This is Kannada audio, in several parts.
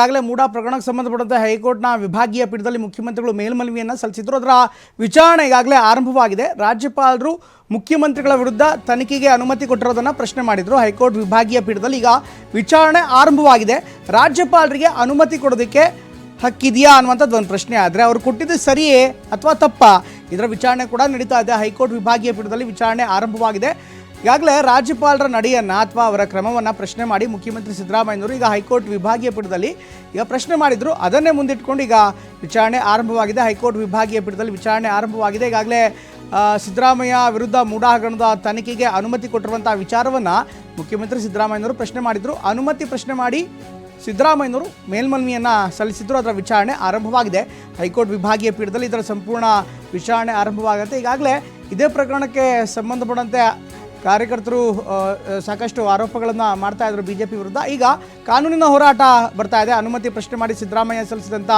ಈಗಾಗಲೇ ಮೂಡಾ ಪ್ರಕರಣಕ್ಕೆ ಸಂಬಂಧಪಟ್ಟಂತೆ ಹೈಕೋರ್ಟ್ನ ವಿಭಾಗೀಯ ಪೀಠದಲ್ಲಿ ಮುಖ್ಯಮಂತ್ರಿಗಳು ಮೇಲ್ಮನವಿಯನ್ನು ಸಲ್ಲಿಸಿದ್ರು. ಅದರ ವಿಚಾರಣೆ ಈಗಾಗಲೇ ಆರಂಭವಾಗಿದೆ. ರಾಜ್ಯಪಾಲರು ಮುಖ್ಯಮಂತ್ರಿಗಳ ವಿರುದ್ಧ ತನಿಖೆಗೆ ಅನುಮತಿ ಕೊಟ್ಟಿರೋದನ್ನು ಪ್ರಶ್ನೆ ಮಾಡಿದರು. ಹೈಕೋರ್ಟ್ ವಿಭಾಗೀಯ ಪೀಠದಲ್ಲಿ ಈಗ ವಿಚಾರಣೆ ಆರಂಭವಾಗಿದೆ. ರಾಜ್ಯಪಾಲರಿಗೆ ಅನುಮತಿ ಕೊಡೋದಕ್ಕೆ ಹಕ್ಕಿದೆಯಾ ಅನ್ನುವಂಥದ್ದು ಒಂದು ಪ್ರಶ್ನೆ. ಆದರೆ ಅವರು ಕೊಟ್ಟಿದ್ದು ಸರಿಯೇ ಅಥವಾ ತಪ್ಪಾ? ಇದರ ವಿಚಾರಣೆ ಕೂಡ ನಡೀತಾ ಇದೆ. ಹೈಕೋರ್ಟ್ ವಿಭಾಗೀಯ ಪೀಠದಲ್ಲಿ ವಿಚಾರಣೆ ಆರಂಭವಾಗಿದೆ. ಈಗಾಗಲೇ ರಾಜ್ಯಪಾಲರ ನಡೆಯನ್ನು ಅಥವಾ ಅವರ ಕ್ರಮವನ್ನು ಪ್ರಶ್ನೆ ಮಾಡಿ ಮುಖ್ಯಮಂತ್ರಿ ಸಿದ್ದರಾಮಯ್ಯನವರು ಈಗ ಹೈಕೋರ್ಟ್ ವಿಭಾಗೀಯ ಪೀಠದಲ್ಲಿ ಈಗ ಪ್ರಶ್ನೆ ಮಾಡಿದರು. ಅದನ್ನೇ ಮುಂದಿಟ್ಕೊಂಡು ಈಗ ವಿಚಾರಣೆ ಆರಂಭವಾಗಿದೆ. ಹೈಕೋರ್ಟ್ ವಿಭಾಗೀಯ ಪೀಠದಲ್ಲಿ ವಿಚಾರಣೆ ಆರಂಭವಾಗಿದೆ. ಈಗಾಗಲೇ ಸಿದ್ದರಾಮಯ್ಯ ವಿರುದ್ಧ ಮೂಡಾ ಹಗರಣದ ತನಿಖೆಗೆ ಅನುಮತಿ ಕೊಟ್ಟಿರುವಂಥ ವಿಚಾರವನ್ನು ಮುಖ್ಯಮಂತ್ರಿ ಸಿದ್ದರಾಮಯ್ಯನವರು ಪ್ರಶ್ನೆ ಮಾಡಿದರು. ಅನುಮತಿ ಪ್ರಶ್ನೆ ಮಾಡಿ ಸಿದ್ದರಾಮಯ್ಯನವರು ಮೇಲ್ಮನವಿಯನ್ನು ಸಲ್ಲಿಸಿದ್ರು. ಅದರ ವಿಚಾರಣೆ ಆರಂಭವಾಗಿದೆ. ಹೈಕೋರ್ಟ್ ವಿಭಾಗೀಯ ಪೀಠದಲ್ಲಿ ಇದರ ಸಂಪೂರ್ಣ ವಿಚಾರಣೆ ಆರಂಭವಾಗುತ್ತೆ. ಈಗಾಗಲೇ ಇದೇ ಪ್ರಕರಣಕ್ಕೆ ಸಂಬಂಧಪಟ್ಟಂತೆ ಕಾರ್ಯಕರ್ತರು ಸಾಕಷ್ಟು ಆರೋಪಗಳನ್ನು ಮಾಡ್ತಾ ಇದ್ರು ಬಿ ಜೆ ಪಿ ವಿರುದ್ಧ. ಈಗ ಕಾನೂನಿನ ಹೋರಾಟ ಬರ್ತಾ ಇದೆ. ಅನುಮತಿ ಪ್ರಶ್ನೆ ಮಾಡಿ ಸಿದ್ದರಾಮಯ್ಯ ಸಲ್ಲಿಸಿದಂಥ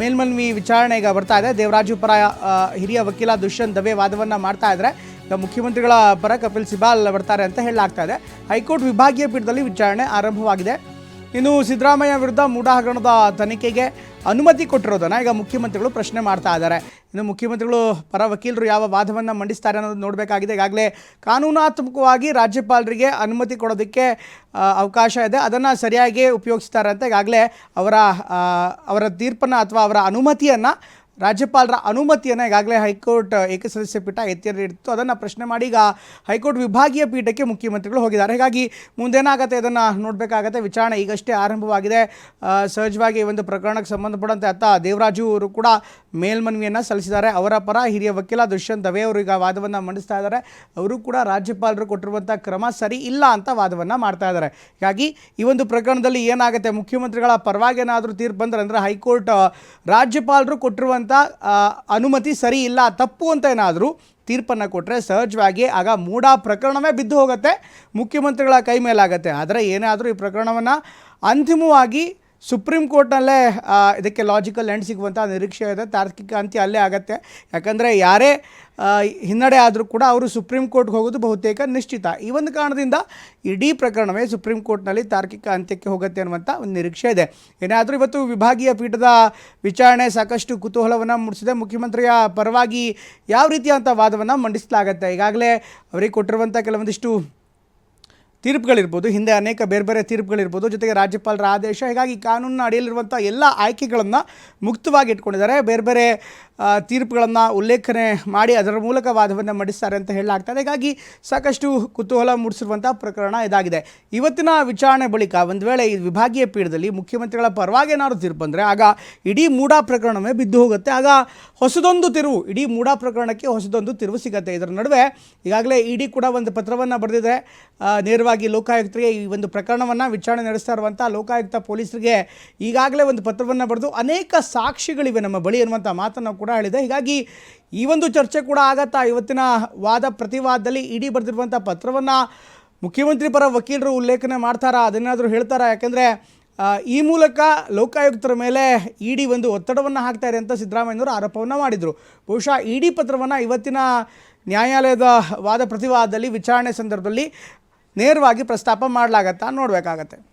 ಮೇಲ್ಮನ್ವಿ ವಿಚಾರಣೆ ಈಗ ಬರ್ತಾ ಇದೆ. ದೇವರಾಜು ಪರ ಹಿರಿಯ ವಕೀಲ ದುಷ್ಯಂತ್ ದವೆ ವಾದವನ್ನು ಮಾಡ್ತಾ ಇದ್ದಾರೆ ಮುಖ್ಯಮಂತ್ರಿಗಳ ಪರ ಕಪಿಲ್ ಸಿಬಾಲ್ ಬರ್ತಾರೆ ಅಂತ ಹೇಳಲಾಗ್ತಾ ಇದೆ. ಹೈಕೋರ್ಟ್ ವಿಭಾಗೀಯ ಪೀಠದಲ್ಲಿ ವಿಚಾರಣೆ ಆರಂಭವಾಗಿದೆ. ಇನ್ನು ಸಿದ್ದರಾಮಯ್ಯ ವಿರುದ್ಧ ಮೂಡಾ ಹಗರಣದ ತನಿಖೆಗೆ ಅನುಮತಿ ಕೊಟ್ಟಿರೋದನ್ನು ಈಗ ಮುಖ್ಯಮಂತ್ರಿಗಳು ಪ್ರಶ್ನೆ ಮಾಡ್ತಾ ಇದ್ದಾರೆ. ಇನ್ನು ಮುಖ್ಯಮಂತ್ರಿಗಳು ಪರ ವಕೀಲರು ಯಾವ ವಾದವನ್ನು ಮಂಡಿಸ್ತಾರೆ ಅನ್ನೋದು ನೋಡಬೇಕಾಗಿದೆ. ಈಗಾಗಲೇ ಕಾನೂನಾತ್ಮಕವಾಗಿ ರಾಜ್ಯಪಾಲರಿಗೆ ಅನುಮತಿ ಕೊಡೋದಕ್ಕೆ ಅವಕಾಶ ಇದೆ. ಅದನ್ನು ಸರಿಯಾಗಿ ಉಪಯೋಗಿಸ್ತಾರೆ ಅಂತ ಈಗಾಗಲೇ ಅವರ ಅವರ ತೀರ್ಪನ್ನು ಅಥವಾ ಅವರ ಅನುಮತಿಯನ್ನು ರಾಜ್ಯಪಾಲರ ಅನುಮತಿಯನ್ನು ಈಗಾಗಲೇ ಹೈಕೋರ್ಟ್ ಏಕಸದಸ್ಯ ಪೀಠ ಎತ್ತಿರಿತ್ತು ಅದನ್ನು ಪ್ರಶ್ನೆ ಮಾಡಿ ಈಗ ಹೈಕೋರ್ಟ್ ವಿಭಾಗೀಯ ಪೀಠಕ್ಕೆ ಮುಖ್ಯಮಂತ್ರಿಗಳು ಹೋಗಿದ್ದಾರೆ. ಹೀಗಾಗಿ ಮುಂದೇನಾಗುತ್ತೆ ಇದನ್ನು ನೋಡಬೇಕಾಗತ್ತೆ. ವಿಚಾರಣೆ ಈಗಷ್ಟೇ ಆರಂಭವಾಗಿದೆ. ಸಹಜವಾಗಿ ಈ ಒಂದು ಪ್ರಕರಣಕ್ಕೆ ಸಂಬಂಧಪಟ್ಟಂತೆ ಅತ್ತ ದೇವರಾಜು ಅವರು ಕೂಡ ಮೇಲ್ಮನವಿಯನ್ನು ಸಲ್ಲಿಸಿದ್ದಾರೆ. ಅವರ ಪರ ಹಿರಿಯ ವಕೀಲ ದುಷ್ಯಂತ್ ದವೆ ಅವರು ಈಗ ವಾದವನ್ನು ಮಂಡಿಸ್ತಾ ಇದ್ದಾರೆ. ಅವರು ಕೂಡ ರಾಜ್ಯಪಾಲರು ಕೊಟ್ಟಿರುವಂಥ ಕ್ರಮ ಸರಿ ಇಲ್ಲ ಅಂತ ವಾದವನ್ನು ಮಾಡ್ತಾ ಇದ್ದಾರೆ. ಹೀಗಾಗಿ ಈ ಒಂದು ಪ್ರಕರಣದಲ್ಲಿ ಏನಾಗುತ್ತೆ? ಮುಖ್ಯಮಂತ್ರಿಗಳ ಪರವಾಗಿ ಏನಾದರೂ ತೀರ್ಪು ಬಂದರೆ ಅಂದರೆ ಹೈಕೋರ್ಟ್ ರಾಜ್ಯಪಾಲರು ಕೊಟ್ಟಿರುವಂಥ ಆ, ಅನುಮತಿ ಸರಿ ಇಲ್ಲ ತಪ್ಪು ಅಂತ ಏನಾದರೂ ತೀರ್ಪನ್ನು ಕೊಟ್ಟರೆ ಸಹಜವಾಗಿ ಆಗ ಮೂಡ ಪ್ರಕರಣವೇ ಬಿದ್ದು ಹೋಗುತ್ತೆ ಮುಖ್ಯಮಂತ್ರಿಗಳ ಕೈ ಮೇಲಾಗತ್ತೆ. ಆದರೆ ಏನಾದರೂ ಈ ಪ್ರಕರಣವನ್ನು ಅಂತಿಮವಾಗಿ ಸುಪ್ರೀಂ ಕೋರ್ಟ್ನಲ್ಲೇ ಇದಕ್ಕೆ ಲಾಜಿಕಲ್ ಎಂಡ್ ಸಿಗುವಂಥ ನಿರೀಕ್ಷೆ ಇದೆ. ತಾರ್ಕಿಕ ಅಂತ್ಯ ಅಲ್ಲೇ ಆಗತ್ತೆ. ಯಾಕಂದರೆ ಯಾರೇ ಹಿನ್ನಡೆ ಆದರೂ ಕೂಡ ಅವರು ಸುಪ್ರೀಂ ಕೋರ್ಟ್ಗೆ ಹೋಗೋದು ಬಹುತೇಕ ನಿಶ್ಚಿತ. ಈ ಒಂದು ಕಾರಣದಿಂದ ಇಡೀ ಪ್ರಕರಣವೇ ಸುಪ್ರೀಂ ಕೋರ್ಟ್ನಲ್ಲಿ ತಾರ್ಕಿಕ ಅಂತ್ಯಕ್ಕೆ ಹೋಗುತ್ತೆ ಅನ್ನುವಂಥ ಒಂದು ನಿರೀಕ್ಷೆ ಇದೆ. ಏನಾದರೂ ಇವತ್ತು ವಿಭಾಗೀಯ ಪೀಠದ ವಿಚಾರಣೆ ಸಾಕಷ್ಟು ಕುತೂಹಲವನ್ನು ಮೂಡಿಸಿದೆ. ಮುಖ್ಯಮಂತ್ರಿಯ ಪರವಾಗಿ ಯಾವ ರೀತಿಯಾದಂಥ ವಾದವನ್ನು ಮಂಡಿಸಲಾಗತ್ತೆ? ಈಗಾಗಲೇ ಅವರಿಗೆ ಕೊಟ್ಟಿರುವಂಥ ಕೆಲವೊಂದಿಷ್ಟು ತೀರ್ಪುಗಳಿರ್ಬೋದು ಹಿಂದೆ ಅನೇಕ ಬೇರೆ ಬೇರೆ ತೀರ್ಪುಗಳಿರ್ಬೋದು ಜೊತೆಗೆ ರಾಜ್ಯಪಾಲರ ಆದೇಶ. ಹೀಗಾಗಿ ಕಾನೂನಿನ ಅಡಿಯಲ್ಲಿರುವಂಥ ಎಲ್ಲ ಆಯ್ಕೆಗಳನ್ನು ಮುಕ್ತವಾಗಿ ಇಟ್ಕೊಂಡಿದ್ದಾರೆ. ಬೇರೆ ಬೇರೆ ತೀರ್ಪುಗಳನ್ನು ಉಲ್ಲೇಖನೆ ಮಾಡಿ ಅದರ ಮೂಲಕ ವಾದವನ್ನು ಮಂಡಿಸ್ತಾರೆ ಅಂತ ಹೇಳಲಾಗ್ತದೆ ಹೀಗಾಗಿ ಸಾಕಷ್ಟು ಕುತೂಹಲ ಮೂಡಿಸಿರುವಂಥ ಪ್ರಕರಣ ಇದಾಗಿದೆ. ಇವತ್ತಿನ ವಿಚಾರಣೆ ಬಳಿಕ ಒಂದು ವೇಳೆ ಈ ವಿಭಾಗೀಯ ಪೀಠದಲ್ಲಿ ಮುಖ್ಯಮಂತ್ರಿಗಳ ಪರವಾಗಿ ಏನಾದರೂ ತೀರ್ಪು ಬಂದರೆ ಆಗ ಇಡೀ ಮೂಡಾ ಪ್ರಕರಣವೇ ಬಿದ್ದು ಹೋಗುತ್ತೆ. ಆಗ ಹೊಸದೊಂದು ತಿರುವು ಇಡೀ ಮೂಡಾ ಪ್ರಕರಣಕ್ಕೆ ಹೊಸದೊಂದು ತಿರುವು ಸಿಗುತ್ತೆ. ಇದರ ನಡುವೆ ಈಗಾಗಲೇ ಇಡಿ ಕೂಡ ಒಂದು ಪತ್ರವನ್ನು ಬರೆದಿದೆ. ಆ, ನೇರವಾಗಿ ಲೋಕಾಯುಕ್ತರಿಗೆ ಈ ಒಂದು ಪ್ರಕರಣವನ್ನು ವಿಚಾರಣೆ ನಡೆಸ್ತಾ ಇರುವಂಥ ಲೋಕಾಯುಕ್ತ ಪೊಲೀಸರಿಗೆ ಈಗಾಗಲೇ ಒಂದು ಪತ್ರವನ್ನು ಬರೆದು ಅನೇಕ ಸಾಕ್ಷಿಗಳಿವೆ ನಮ್ಮ ಬಳಿ ಅನ್ನುವಂಥ ಮಾತನ್ನು ಕೂಡ ಹೇಳಿದೆ. ಹೀಗಾಗಿ ಈ ಒಂದು ಚರ್ಚೆ ಕೂಡ ಆಗತ್ತಾ? ಇವತ್ತಿನ ವಾದ ಪ್ರತಿವಾದದಲ್ಲಿ ಇಡಿ ಬರೆದಿರುವಂಥ ಪತ್ರವನ್ನು ಮುಖ್ಯಮಂತ್ರಿ ಪರ ವಕೀಲರು ಉಲ್ಲೇಖನೆ ಮಾಡ್ತಾರಾ? ಅದನ್ನಾದರೂ ಹೇಳ್ತಾರಾ? ಯಾಕೆಂದರೆ ಈ ಮೂಲಕ ಲೋಕಾಯುಕ್ತರ ಮೇಲೆ ಇಡಿ ಒಂದು ಒತ್ತಡವನ್ನು ಹಾಕ್ತಾ ಇದೆ ಅಂತ ಸಿದ್ದರಾಮಯ್ಯನವರು ಆರೋಪವನ್ನು ಮಾಡಿದರು. ಬಹುಶಃ ಇಡಿ ಪತ್ರವನ್ನು ಇವತ್ತಿನ ನ್ಯಾಯಾಲಯದ ವಾದ ಪ್ರತಿವಾದದಲ್ಲಿ ವಿಚಾರಣೆ ಸಂದರ್ಭದಲ್ಲಿ ನೇರವಾಗಿ ಪ್ರಸ್ತಾಪ ಮಾಡಲಾಗತ್ತಾ ನೋಡಬೇಕಾಗತ್ತೆ.